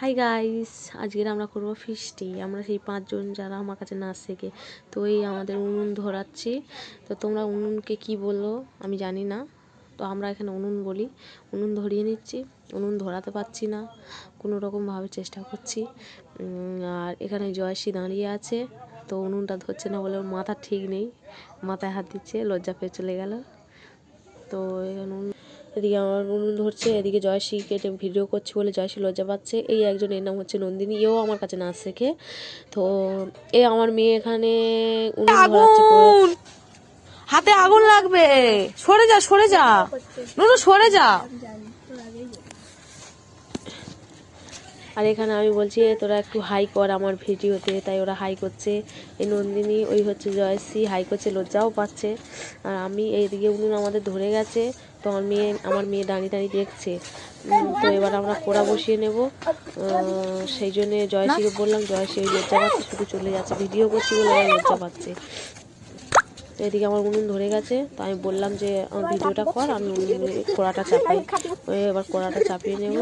Hi guys আজকের আমরা করব ফিস্টি। আমরা সেই পাঁচজন যারা আমার কাছে নাচ শেখে, তো এই আমাদের উনুন ধরাচ্ছি। তো তোমরা উনুনকে কি বলো আমি জানি না। তো আমরা এখানে উনুন বলি। উনুন ধরিয়ে নিচ্ছি। উনুন ধরাতে পারছি না। কোনো রকমভাবে চেষ্টা করছি। আর এখানে জয়শ্রী দাঁড়িয়ে আছে। তো উনুনটা ধরছে না বলে ওর মাথা ঠিক নেই। মাথায় হাত দিচ্ছে, লজ্জা পেয়ে চলে গেল। তো এখানে এদিকে আমার উনুন ধরছে এদিকে জয়শ্রী কেটে ভিডিও করছে বলে জয়শ্রী লজ্জা পাচ্ছে। এই একজন এর নাম হচ্ছে নন্দিনী এও আমার কাছে নাচ শেখে। তো এ আমার মেয়ে এখানে উনুন ধরাচ্ছে হাতে আগুন লাগবে! সরে যা সরে যা। নুনু সরে যা। আর এখানে আমি বলছি "এ, তোরা একটু হাই কর আমার ভিডিওতে। তাই ওরা হাই করছে। এই নন্দিনী ওই হচ্ছে জয়শ্রী হাই করছে লজ্জাও পাচ্ছে। আর আমি এইদিকে উনুন আমাদের ধরে গেছে তো আমার মেয়ে আমার মেয়ে দাঁড়িয়ে দাঁড়িয়ে দেখছে। তো এবার আমরা কোড়া বসিয়ে নেব। সেই জন্যে জয়শ্রীকে বললাম জয়শ্রী ওই লজ্জা পাচ্ছে শুধু চলে যাচ্ছে। ভিডিও করছি বলে আমার লজ্জা পাচ্ছে। এদিকে আমার উনুন ধরে গেছে, তো আমি বললাম যে আমার ভিডিওটা কর, আমি কড়াটা চাপাই ওই এবার কড়াটা চাপিয়ে নেব।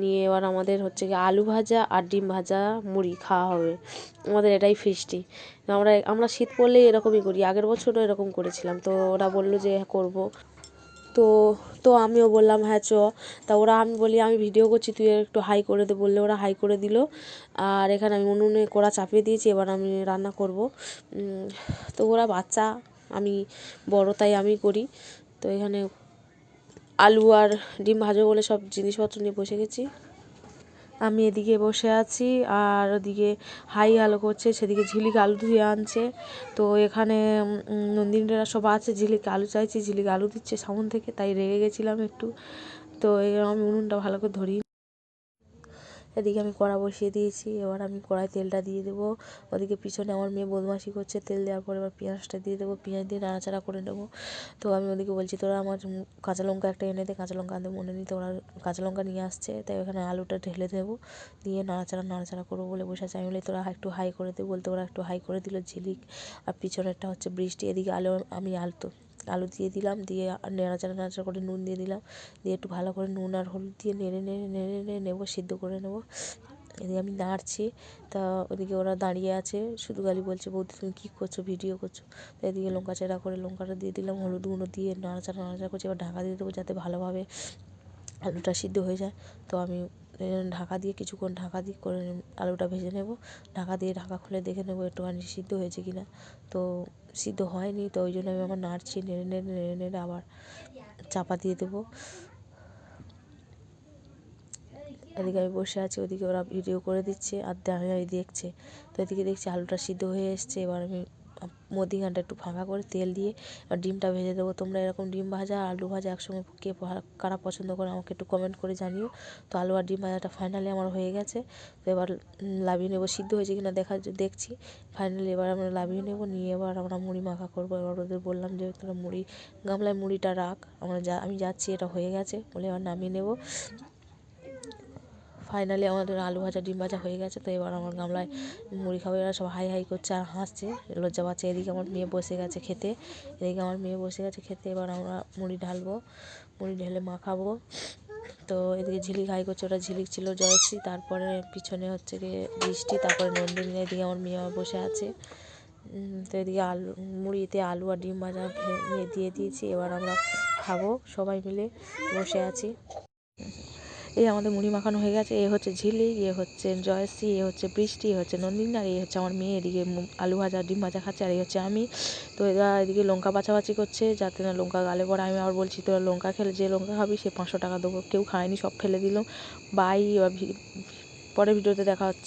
নিয়ে এবার আমাদের হচ্ছে কি আলু ভাজা আর ডিম ভাজা মুড়ি খাওয়া হবে। আমাদের এটাই ফিস্টি। আমরা আমরা শীত পড়লে এরকমই করি। আগের বছরও এরকম করেছিলাম। তো ওরা বলল যে হ্যাঁ করব। তো তো আমিও বললাম হ্যাঁ চ। তা ওরা, আমি বলি, আমি ভিডিও করছি, তুই একটু হাই করে দে। বললে ওরা হাই করে দিল। আর এখানে আমি উনুনে কড়া চাপিয়ে দিয়েছি, এবার আমি রান্না করব। তো ওরা বাচ্চা আমি বড়, তাই আমি করি। তো এখানে আলু আর ডিম ভাজো বলে সব জিনিসপত্র নিয়ে বসে গেছি। আমি এদিকে বসে আছি আর ওদিকে হাই আলো করছে, সেদিকে ঝিলিক আলু ধুয়ে আনছে। তো এখানে নন্দিনীরা সব আছে, ঝিলিক আলু চাইছি, ঝিলিক আলু দিচ্ছে সামন থেকে, তাই রেগে গেছিলাম একটু। তো আমি উনুনটা ভালো করে ধরি। এদিকে আমি কড়া বসিয়ে দিয়েছি, এবার আমি কড়াই তেলটা দিয়ে দেবো। ওদিকে পিছনে আমার মেয়ে বদমাশি করছে, তেল দেওয়ার পর এবার পেঁয়াজটা দিয়ে দেবো, পেঁয়াজ দিয়ে নাড়াচাড়া করে নেব। তো আমি ওদিকে বলছি, তোরা আমার কাঁচা লঙ্কা একটা এনে দে, কাঁচা লঙ্কা আনতে মনে নেই তো ওরা কাঁচা লঙ্কা নিয়ে আসছে, তাই ওখানে আলুটা ঢেলে দেবো, দিয়ে নাড়াচাড়া নাড়াচাড়া করব বলে বসে আছে। আমি বলি, তোরা একটু হাই করে দে, বলতে ওরা একটু হাই করে দিল ঝিলিক, আর পিছনেরটা হচ্ছে বৃষ্টি, এদিকে আলু আমি আলু তো আলু দিয়ে দিলাম, দিয়ে নাড়াচাড়া নাড়াচাড়া করে নুন দিয়ে দিলাম, দিয়ে একটু ভালো করে নুন আর হলুদ দিয়ে নেড়ে নেড়ে নেড়ে নেড়ে নেব, সিদ্ধ করে নেব। এদিকে আমি নাড়ছি, তা ওদিকে ওরা দাঁড়িয়ে আছে শুধু গালি বলছে, বৌদি, তুমি কী করছ? ভিডিও করছ? তো এদিকে লঙ্কা চেরা করে লঙ্কাটা দিয়ে দিলাম, হলুদ গুঁড়ো দিয়ে নাড়াচাড়া নাড়াচাড়া করছি, এবার ঢাকা দিয়ে দেবো যাতে ভালোভাবে আলুটা সিদ্ধ হয়ে যায়। তো আমি ঢাকা দিয়ে কিছুক্ষণ ঢাকা দিয়ে করে আলুটা ভেজে নেব। ঢাকা দিয়ে ঢাকা খুলে দেখে নেব একটুখানি সিদ্ধ হয়েছে কি না তো সিদ্ধ হয়নি, তো ওই জন্য আমি আবার নাড়ছি, নেড়ে নেড়ে নেড়ে নেড়ে আবার চাপা দিয়ে দেবো। এদিকে আমি বসে আছি, ওদিকে ওরা ভিডিও করে দিচ্ছে আর দেখছে। তো এদিকে দেখছি আলুটা সিদ্ধ হয়ে এসছে, এবার আমি মধ্যিখানটা একটু ফাঁকা করে তেল দিয়ে আর ডিমটা ভেজে দেবো। তোমরা এরকম ডিম ভাজা, আলু ভাজা একসঙ্গে কে কারা পছন্দ করে আমাকে একটু কমেন্ট করে জানিও। তো আলু আর ডিম ভাজাটা ফাইনালি আমার হয়ে গেছে। তো এবার লাভিয়ে নেব। সিদ্ধ হয়েছে কিনা দেখা দেখছি। ফাইনালি এবার আমরা লাভিয়ে নেব। নিয়ে এবার আমরা মুড়ি মাখা করব। এবার ওদের বললাম যে, তোরা মুড়ি, গামলায় মুড়িটা রাখ। আমরা যা, আমি যাচ্ছি, এটা হয়ে গেছে বলে এবার নামিয়ে নেব। ফাইনালি আমাদের আলু ভাজা, ডিম ভাজা হয়ে গেছে, তো এবার আমার গামলায় মুড়ি খাবে। এরা সব হাই হাই করছে আর হাসছে, লজ্জা পাচ্ছে। এদিকে আমার মেয়ে বসে গেছে খেতে। এদিকে আমার মেয়ে বসে গেছে খেতে। এবার আমরা মুড়ি ঢালবো। মুড়ি ঢেলে মাখাবো। তো এদিকে ঝিলিক হাই করছে, ওটা ঝিলিক ছিল জয়শ্রী। তারপরে পিছনে হচ্ছে গিয়ে বৃষ্টি, তারপরে নন্দিনী। এদিকে আমার মেয়ে বসে আছে। তো এদিকে আলু, মুড়িতে আলু আর ডিম ভাজা দিয়ে দিয়েছি। এবার আমরা খাব সবাই মিলে বসে আছি। এই আমাদের মুড়ি মাখানো হয়ে গেছে, এ হচ্ছে ঝিলি এ হচ্ছে জয়শ্রী, এ হচ্ছে বৃষ্টি, এ হচ্ছে নন্দিনী, আর এ হচ্ছে আমার মেয়ে, এদিকে আলু ভাজা, ডিম ভাজা খাচ্ছে, আর এই হচ্ছে আমি। তো এরা এদিকে লঙ্কা বাছাবাছি করছে, যাতে না লঙ্কা গালে পড়ে। আমি আবার বলছি, তোরা লঙ্কা খেলে, যে লঙ্কা খাবি, সে পাঁচশো টাকা দেবো। কেউ খায়নি, সব ফেলে দিল। বাই পরের ভিডিওতে দেখা হচ্ছে।